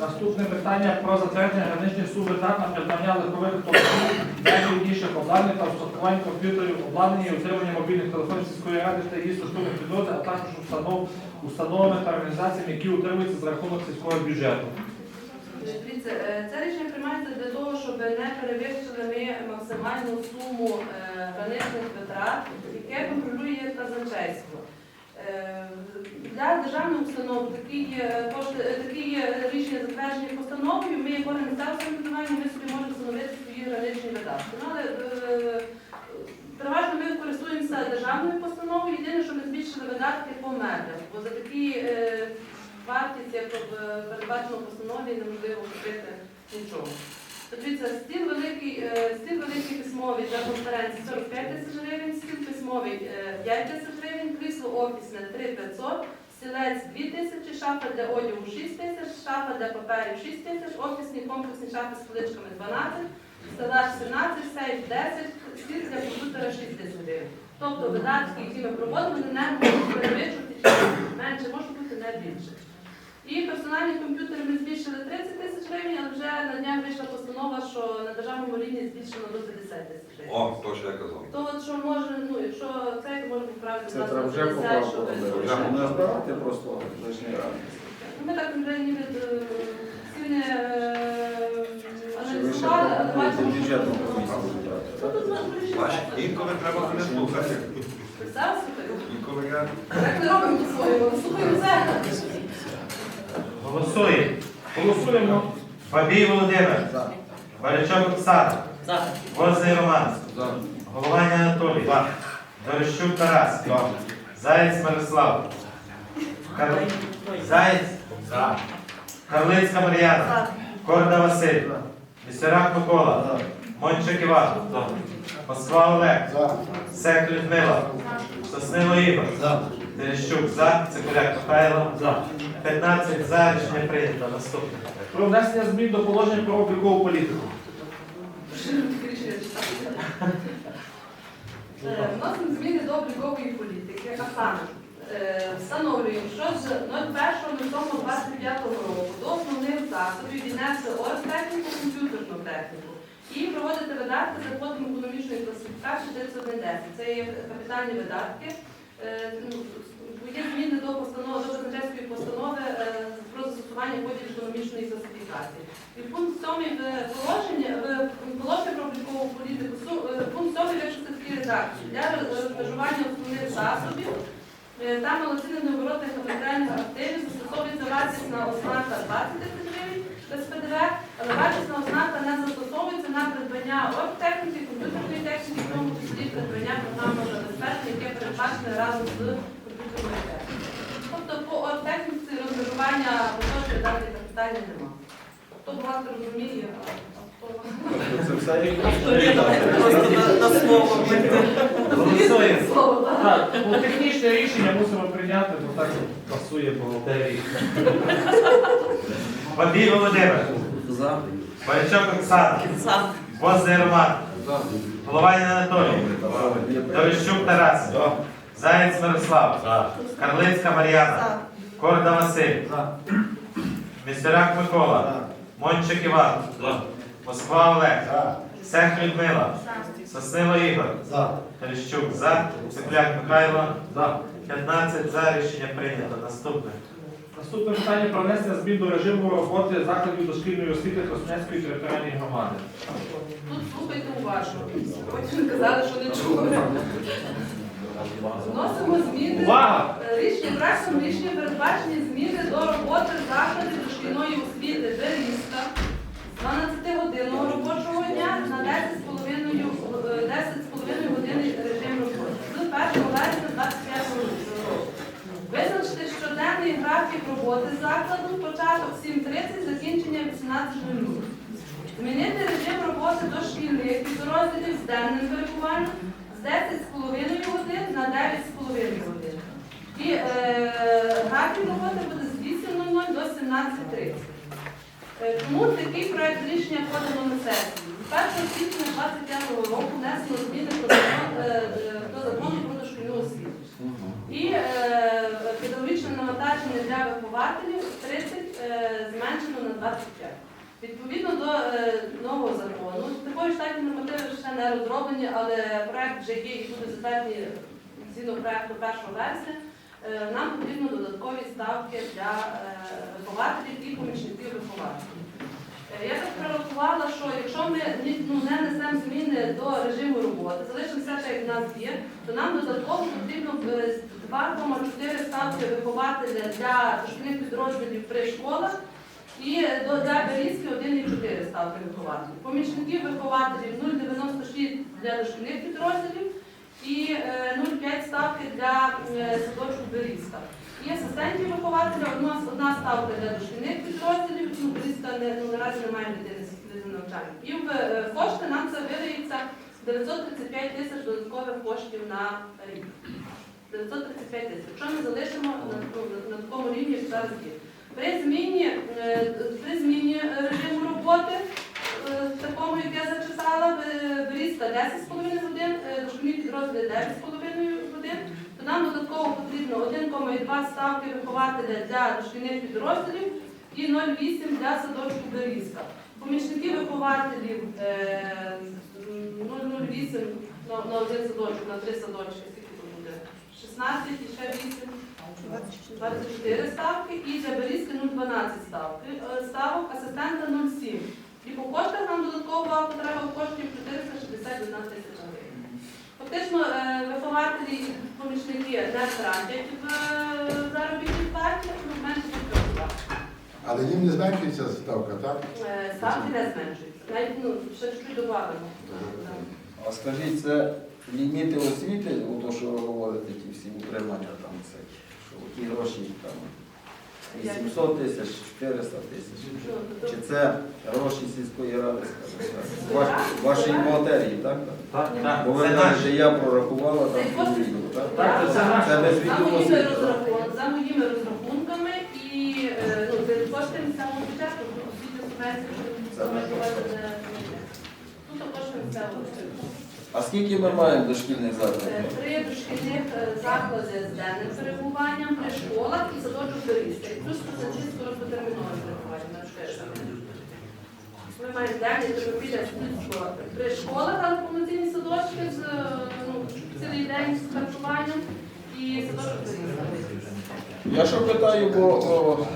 Наступне питання про затвердження граничних сум витрат на придбання легкових деяких інших обладнань та устаткування комп'ютерів, обладнання і утримання мобільних телефонів сільської ради та її структурних підрозділів, а також установ, установами та організаціями, які утримуються за рахунок сільського бюджету. Е, це рішення приймається для того, щоб не перевищили ми максимальну суму е, граничних витрат, яке контролює казначейство. Е, Для державних установ такі є е, такі рішення затверджені постановою. Ми як орган місцевого самоврядування, ми собі можемо встановити свої граничні видатки. Ну, але е, переважно ми користуємося державною постановою. Єдине, що ми збільшили видатки по меблях, бо за такі е, вартість, як в передбачено постанові, неможливо купити нічого. Дивіться, стіл великий, е, стіл великий письмовий для конференції 45 тисяч гривень, стіл письмовий е, 5 тисяч гривень, крісло офісне 3 500, стілець 2 тисячі, шафа для одягу 6 тисяч, шафа для паперів 6 тисяч, офісні комплексні шафи з поличками 12, стелаж 17, сейф 10, стіл для комп'ютера 6 тисяч гривень. Тобто видатки, які ми проводимо, не можуть перевищувати менше, може бути не більше. І персональні комп'ютери ми збільшили 30 тисяч гривень, але вже на днях вийшла постанова, що на державному рівні збільшено до 50 тисяч гривень. О, то що я казав. То от що може, ну якщо це то може поправити Це треба на вже 50, поправку щоб робити. Вже. Не збирати просто лишній раз. Ну, ми так вже ніби е, не е, аналізували, але бачимо, що комісію Ну, тут можна вирішити. Бач, інколи треба мене слухати. Писав слухаю. Інколи я Так не робимо по-своєму, слухаємо це. Голосуємо. Голосуємо. Бабій Володимир. За. Барячок Оксана. Возний Роман. За. Голованя Анатолій. Дорощук Тарас. Заєць Мирослав. Кар... Заєць. Карлицька Мар'яна. Корда Василь. Місерак Микола. Мончик Іван. Москва Олег. Сек Людмила. Соснило Ігор. Терещук за. Цикуляк Михайло. За. 15 за. Рішення прийнято. Наступне. Про внесення змін до положень про облікову політику. Е, Вносимо зміни до облікової політики, а саме е, встановлюємо, що з 01.05.25 року до основних засобів віднесли оргтехніку, комп'ютерну техніку і проводити видатки за кодом економічної класифікації 3110. Це є капітальні видатки. Е, ну, Є зміни до постанови до Казначейської постанови е, про застосування кодів економічної класифікації. І пункт 7 в положенні в положенні про облікову політику е, пункт 7 якщо це такі редакції для розмежування основних засобів. Там оцінений оборотних капітальних активів застосовується вартісна ознака 20 тисяч гривень без ПДВ, але вартісна ознака не застосовується на придбання оргтехніки, комп'ютерної техніки, в тому числі придбання програмного забезпечення, яке передбачене разом з комп'ютерною технікою. Тобто по оргтехніці розмежування поточної дати капітальні немає. Хто багато розуміє, а хто Це все як слово, так? Так, ну, технічне рішення мусимо прийняти, бо так пасує бухгалтерії. Бабій Володимир. За. Барячок Оксана. Возний Роман. За. Голованя Анатолій. Дорощук Тарас. Заєць Мирослав. Карлицька Мар'яна. Корда Василь. Місерак Микола. Мончик Іван. Москва Олег. Сех Людмила. Соснило Ігор. Терещук за. Цепляк Михайло. За. 15 за. Рішення прийнято. Наступне. Наступне питання про внесення змін до режиму роботи закладів дошкільної освіти Краснянської територіальної громади. Тут слухайте уважно. Потім казали, що не чули. Вносимо зміни. Увага! Рішення проектом рішення передбачені зміни до роботи закладів дошкільної освіти Берізка з 12 годинного робочого дня на 10,5 е, 10,5 години режим роботи з 1 вересня 25 року. Визначити щоденний графік роботи закладу, початок 7.30, закінчення 18.00. Змінити режим роботи дошкільних підрозділів з денним перебуванням з 10,5 годин на 9,5 годин. І е, графік роботи буде з 8.00 до 17.30. Е, Тому такий проект рішення подано на сесію. З 1 січня 25 року внесено зміни до е, до закону про дошкільну освіту. І е, педагогічне навантаження для вихователів 30 е, зменшено на 25. Відповідно до е, нового закону, такої штатні нормативи ще не розроблені, але проект вже є і буде затверджений згідно проекту 1 вересня. Нам потрібно додаткові ставки для е, вихователів і помічників вихователів. Е, Я так прорахувала, що якщо ми ну, не несемо зміни до режиму роботи, залишимося так, як в нас є, то нам додатково потрібно е, 2,4 ставки вихователя для дошкільних підрозділів при школах і до для Берізки 1,4 ставки вихователів. Помічників вихователів 0,96 для дошкільних підрозділів і е, 0,5 ставки для е, садочку Берізка. І асистентів вихователя одна, одна ставка для дошкільних підрозділів, ну, не, ну, наразі немає дитини з навчання. І в е, кошти нам це видається 935 тисяч додаткових коштів на рік. 935 тисяч. Якщо ми залишимо на, ну, на, на такому рівні, як зараз є. При зміні, е, при зміні е, режиму роботи, е, такому, як я зачитала, в- Берізка 10,5 годин, е, дошкільні підрозділи 9,5 годин, то нам додатково потрібно 1,2 ставки вихователя для дошкільних підрозділів і 0,8 для садочку Берізка. Помічники вихователів е, 0,08 на, на один садочок, на три садочки, скільки тут буде? 16 і ще 8. 24 ставки і для Берізки 0,12 ставки, е, ставок, асистента 0,7. І по коштах нам додатково потреба коштів 461 тисяча гривень. Фактично, е, помічники не втратять в е, заробітній платі, ну, менше від працювати. Але їм не зменшується ставка, так? Е, Ставки не зменшуються. Навіть ну, ще чуть добавимо. А скажіть, це ліміти освіти, то, що ви говорите, ті всі утримання там це, що ті гроші там 800 тисяч, 400 тисяч. Чи це гроші сільської ради, скажімо так? Вашої бухгалтерії, так? Так, так. Бо ви знаєте, наші. я прорахувала там кошти? так? Так, це наше. Це без За відділу моїми, освіти. розрахунками, за моїми розрахунками і е, ну, це кошти місцевого бюджету, ну, освіти субвенції, Це ми також місцевого бюджету. А скільки ми маємо дошкільних Е, закладів? Три дошкільних е, заклади з денним перебуванням при школах і садочок. І плюс студентські скорототермінове перебування на школах. Ми маємо денний терапія при школах, але повноцінні садочки з е, ну, цілий день з харчуванням і садочок Берізка. Я що питаю, бо о,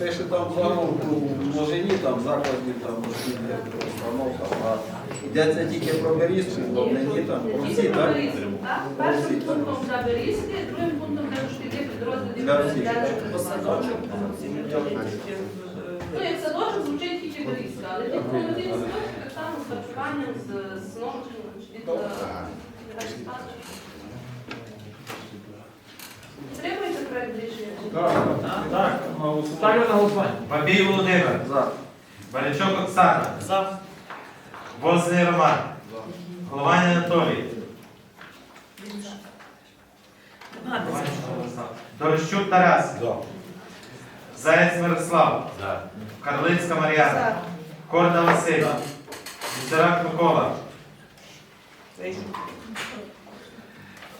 пише там заголовку в множині там закладів там дошкільних установ, а йдеться тільки про Берізку, бо мені там про всі, так? Першим пунктом для Берізки, другим пунктом для дошкільних підрозділів Для садочок. Ну, як садочок звучить тільки Берізка, але ті повноцінні садочки так само з харчуванням, з сном, від е, університету. Проект рішення? Так, ставлю на голосування. Бабій Володимир. За. Барячок Оксана. Возний Роман. Голованя Анатолій. Дорощук Тарас. Заєць Мирослав. Карлицька Мар'яна. Корда Василь. Місерак Микола.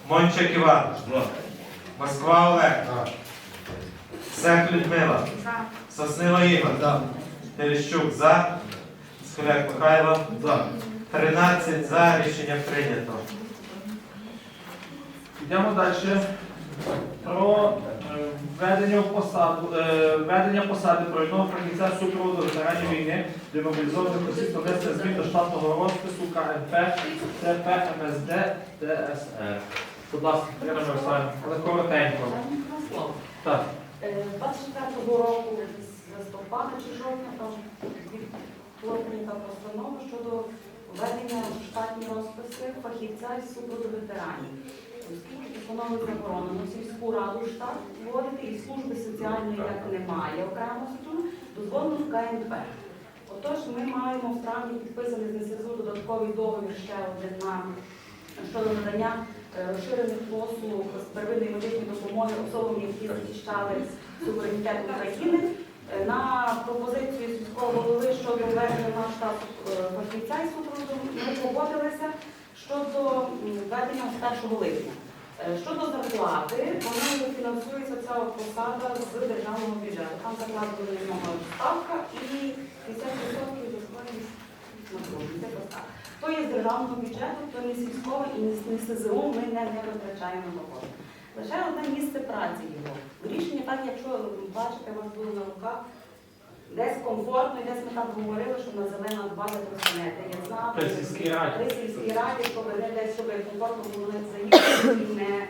Мончик Іван. Москва Олег. Сек Людмила. Соснила Ігор. Терещук за. Скуляк Михайло. За. 13 за. Рішення прийнято. Йдемо далі. Про е, введення в посаду, е, введення посади провідного фахівця супроводу ветеранів війни демобілізованих осіб та внесення змін до штатного розпису КНП, ТП, МСД, ТСР. Будь ласка, Ірина Мирославівна, але коротенько. Так. Е, 24 року з листопада чи жовтня там була прийнята постанова щодо введення в штатні розписи фахівця із супроводу ветеранів. Оскільки постановою заборонено сільську раду штат вводити і служби соціальної як немає окремо структури, дозволено в КНП. Отож, ми маємо в травні підписаний з НСЗУ додатковий договір ще один на щодо надання е, розширених послуг з первинної медичної допомоги особам, які захищали суверенітет України. Е, На пропозицію сільського голови щодо введення на штат е, фахівця супроводу ми погодилися щодо введення з 1 липня. Щодо зарплати, вона фінансується ця посада з державного бюджету. Там закладена ставка і 50% доходить То є з державного бюджету, то не сільського і не, не СЗУ, ми не, не витрачаємо кошти. Лише одне місце праці його. Рішення, так, якщо бачите, вас було на руках, десь комфортно, і десь ми так говорили, що на зелена. Я знала, При сільській раді. При сільській раді, щоб не десь, щоб комфортно було не заїхати і не...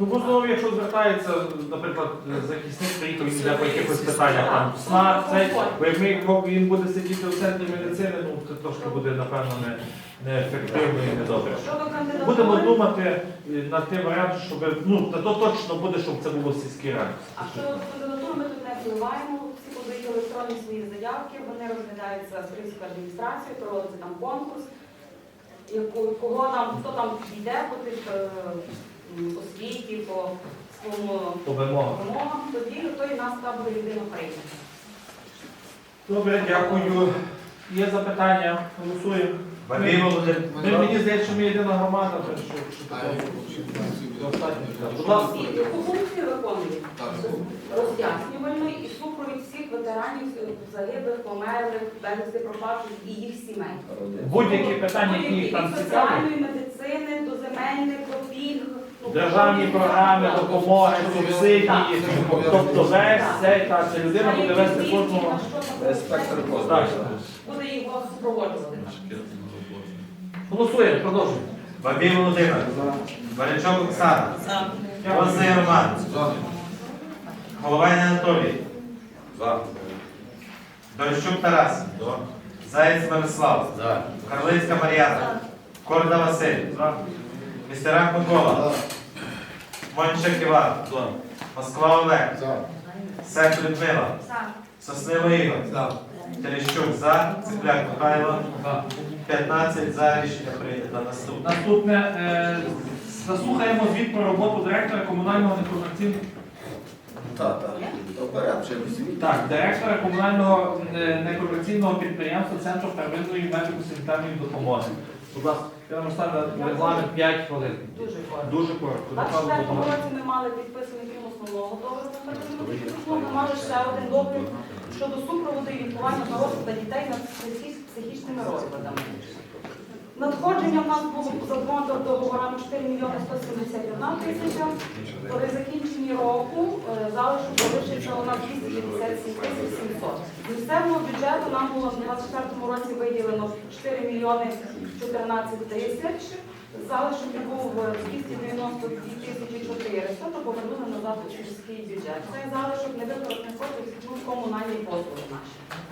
Ну, знову, якщо звертається, наприклад, захисник приїхав, йде по якихось питаннях, там, СНАП, цей, бо як ми, він буде сидіти в центрі медицини, ну, це трошки буде, напевно, не, неефективно і недобре. Щодо кандидатури, Будемо думати е, над тим варіантом, щоб, ну, та то точно буде, щоб це було в сільській раді. а щодо кандидатури ми тут не впливаємо, всі подають електронні свої заявки, вони розглядаються з Київською адміністрацією, проводиться там конкурс, яку- кого там, хто там йде по тих е, освіті, по своєму По вимогам. тоді той нас там буде єдино прийняти. Добре, дякую. Є запитання? Голосуємо. Ми, мені здається, що ми єдина громада, так що, що таке. Достатньо. Будь ласка. І яку функцію виконує? Роз'яснювальної і супровід всіх ветеранів е, загиблих, померлих, безвісти пропавших і їх сімей. Будь-які питання, які їх там Від цікавлять. соціальної медицини до земельних, до пільг. Державні програми, допомоги, субсидії, тобто весь цей, так, ця людина буде вести кожного. Спектр послуг. Буде його супроводжувати. Голосуємо, продовжуємо. Бабій Володимир. Барячок Оксана. Возний Роман. Головайний Анатолій. За. Дорощук Тарас. Заєць Мирослав. Карлицька Мар'яна. Корда Василь. Містерак Микола. Мончик Іван. Москва Олег. За. Сек Людмила. Соснило Ігор. Терещук за. Цепляк Михайло. 15 за. Рішення прийнято. Наступне. Наступне е, заслухаємо звіт про роботу директора комунального некомерційного Так, так. Так, директора комунального е, некомерційного підприємства Центру первинної медико-санітарної допомоги. Будь ласка, я Мирослава, регламент 5 хвилин. Дуже коротко. Дуже коротко. Направду 24 допомоги. році ми мали підписаний крім основного договору ми мали ще один договір щодо супроводу і лікування та дітей над психічними розладами. Надходження в нас було за двома договорами 4 мільйони 171 тисяча. При закінченні року е, залишок залишиться у нас 257 тисяч 700. З місцевого бюджету нам було в 2024 році виділено 4 мільйони 14 тисяч. Залишок був е, 292 тисячі 400, то повернули назад у сільський бюджет. Цей залишок не використаний коштів комунальні послуги наші.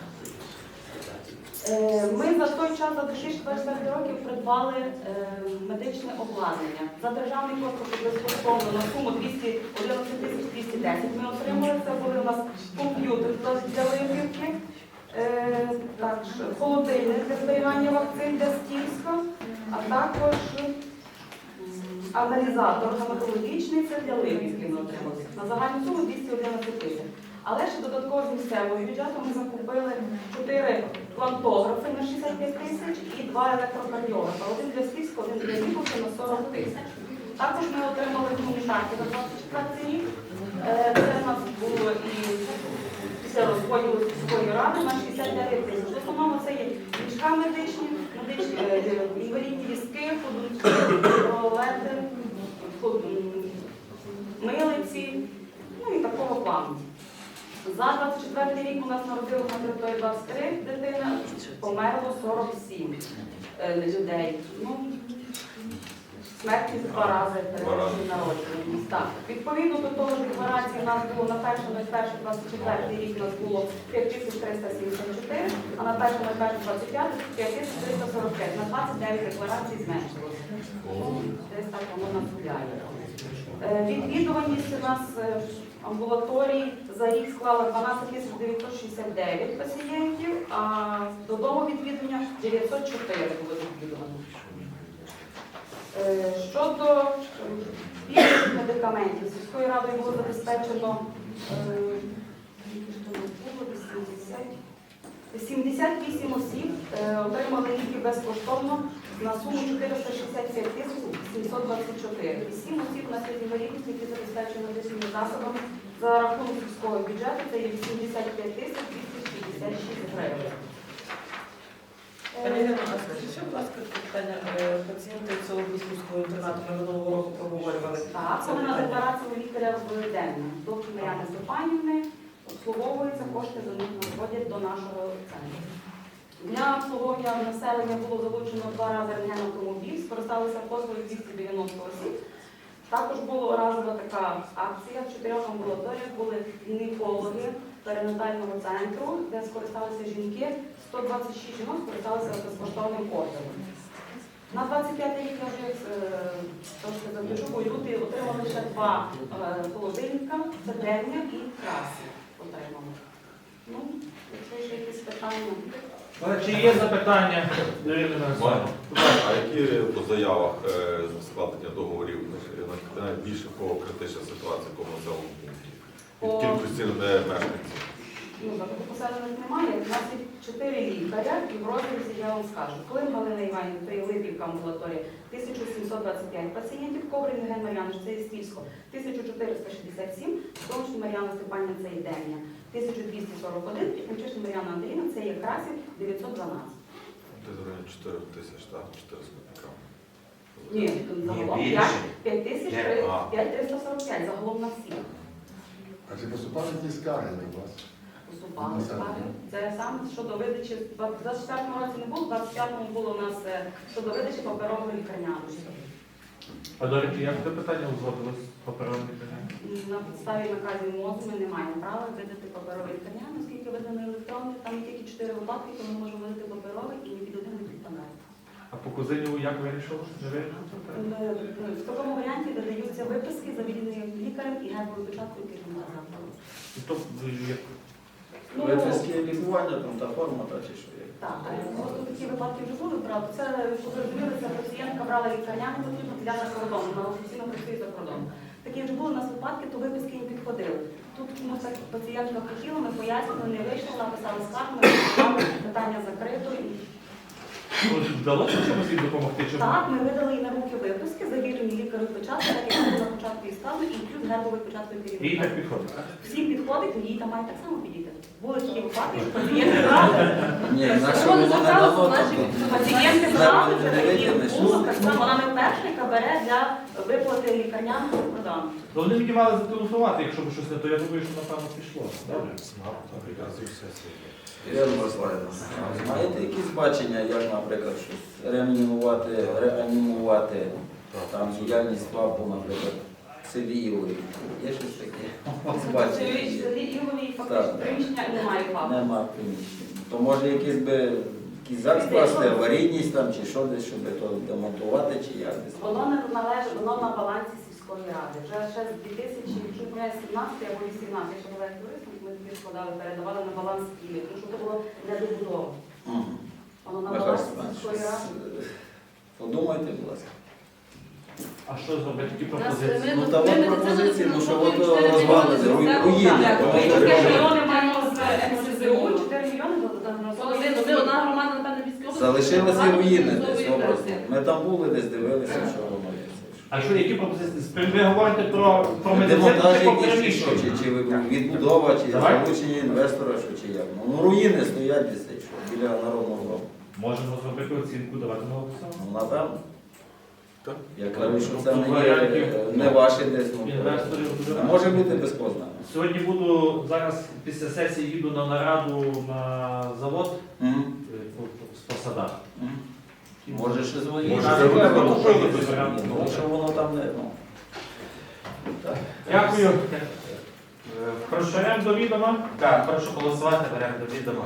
Е, Ми за той час, за 2024 років, придбали е, медичне обладнання. За державний кошт безкоштовно на суму 211 тисяч 210 ми отримали. Це були у нас комп'ютер для випівки, е, холодильник для зберігання вакцин для стільська, а також аналізатор гематологічний, це для випівки ми отримали. На загальну суму 211 тисяч. Але ще додатково з місцевого бюджету ми закупили 4 плантографи на 65 тисяч і 2 електрокардіографа. Один для Скіфського, один для Ніколки на 40 тисяч. Також ми отримали гуманітарки на 24 рік. Е, Це в нас було і після розподілу сільської ради на 69 тисяч. В основному це є ліжка медичні, медичні е, інвалідні візки, ходунки, За 24 рік у нас народилось на території 23 дитини, померло 47 е, людей. Ну, смерті два рази перед народженням. Так. Відповідно до того декларації у нас було на 1.01.24 рік у нас було 5374, а на 1.01.25 5345. На 29 декларацій зменшилося. Ну, Десь так воно нас гуляє. Е, Відвідуваність у нас е, амбулаторій за рік склала 12 тисяч 969 пацієнтів, а додому відвідування 904 було відвідувано. Е, Щодо більших медикаментів, сільською радою було забезпечено е, скільки ж там було, 80, 78 осіб е, отримали ліки безкоштовно на суму 465 тисяч 724. І сім осіб на інвалідність, які забезпечені медичними засобами за рахунок сільського бюджету, це є 85 тисяч 266 гривень. Пані Ірина, а скажіть, будь ласка, питання Е, пацієнти цього Бузького інтернату ми минулого року проговорювали. Так, вони на декларацію лікаря в день. Доктор Мар'яни Степанівни обслуговуються, кошти за них надходять до нашого центру. Для обслуговування населення було залучено два рази рентген-автомобіль, скористалися послугою 290 осіб. Також була разова така акція в чотирьох амбулаторіях були гінекологи перинатального центру, де скористалися жінки. 126 жінок скористалися безкоштовним послугом. На 25 рік я вже трошки забіжу, бо люди отримали ще два е, холодильника, це і краси отримали. Ну, якщо ще якісь питання. Чи є запитання. А які по заявах е, з складення договорів е, найбільше по критичній ситуації, в населеному пункті? Від кількості мешканців? Ну, поселених немає. У нас є чотири лікаря, і в розрізі я вам скажу. Клим Галина Іванівна, це є Липівка амбулаторія, 1725 пацієнтів, Коврин Євген Мар'янович, це є Стільсько, 1467, Домшин Мар'яна Степанівна, це є Дем'я, 1241, і Франчишин Мар'яна Андріївна, це є Красів, 912. Десь в 4 тисяч, так, 4 з. Ні, загалом 5 тисяч А. 5345, загалом на всіх. А чи поступали ті скарги до вас? Поступали Ну. Це саме щодо видачі, в 24-му році не було, в 25-му було у нас е, щодо видачі паперової лікарняної. А до речі, як це питання узгодилось з попереднім питанням? На підставі наказів МОЗу ми не маємо права видати паперові лікарняні, оскільки видано електронні, там є тільки 4 випадки, коли ми можемо видати паперовий і ні під один не підпадає. А по Кузиніву як вирішили? Не вирішили? Е, В такому варіанті видаються виписки за відданим лікарем і гербовою печаткою керівника закладу. І то як Ну, лікування, там та форма, та чи що є. Так, просто такі випадки вже були, правда. Це, щоб ви розуміли, це пацієнтка брала лікарняну потрібно для за кордон, вона офіційно працює за кордоном. Такі вже були у нас випадки, то виписки не підходили. Тут чомусь так пацієнтка хотіла, ми пояснили, не вийшло, написали скаргу, ми питання закрито. І... вдалося чимось їй допомогти? Чи Так, ми видали їй на руки виписки, завірені лікарю печатки, так як було на початку і ставлю, і плюс гербовий початкою їй керівника. так підходить? так? Всім підходить, їй там має так само підійти. Були такі випадки, що пацієнти брали. Ні, інакше Вони не зверталися, дало. пацієнти брали, це такі було, так само вона не перша, яка бере для виплати лікарняного програму. Ну, Вони мені мали зателефонувати, якщо б щось не то. Я думаю, що напевно пішло. Добре. Ірина Мирославівна, а маєте якісь бачення, як, наприклад, щось реанімувати, реанімувати там діяльність ФАПу, наприклад, селі Є щось таке? Ось бачення. Югові фактично Так. приміщення немає факту. Нема приміщення. То може якийсь би якийсь зак скласти, аварійність там чи що десь, щоб то демонтувати, чи як десь. Воно не належить, воно на балансі сільської ради. Вже ще з 2017 або 18, якщо була туристом, ми складали, передавали на баланс Києва, тому що це було недобудова. Мгм. Воно на балансі сільської ради. е, Подумайте, будь ласка. А що зробити? Нас- пропозиції? Ну, ми- та ми от медицину пропозиції, ну, що от фінансуємо розвалини, 4 руї- мільйони. руїни. Так, ми що 4 треба- мільйони маємо з МСЗУ, МСЗУ. 4 мільйони до Половину, ми одна громада, напевно, військова. Залишилися руїни десь образно. Ми там були, десь дивилися, що. А що, які пропозиції? Ви говорите про, про медицину чи про якийсь, чи переміщення? чи, чи відбудова, чи Давай. залучення інвестора, що чи як. Ну, ну руїни стоять десь, що біля народного дому. Можемо зробити оцінку, давати на голосування. Ну, напевно. Так. Я кажу, що це не, є, варіантів, не ваше десь. Ну, Інвесторів дуже а може бути безпознано. Сьогодні буду зараз після сесії їду на нараду на завод е, по- по- з посадах. Мгм. Може ще звонити. Може, Може, купити купити собі. варіант. Ну, що воно там не. Ну. Так. Дякую. Прошарем до відома. Так, прошу голосувати, беремо до відома.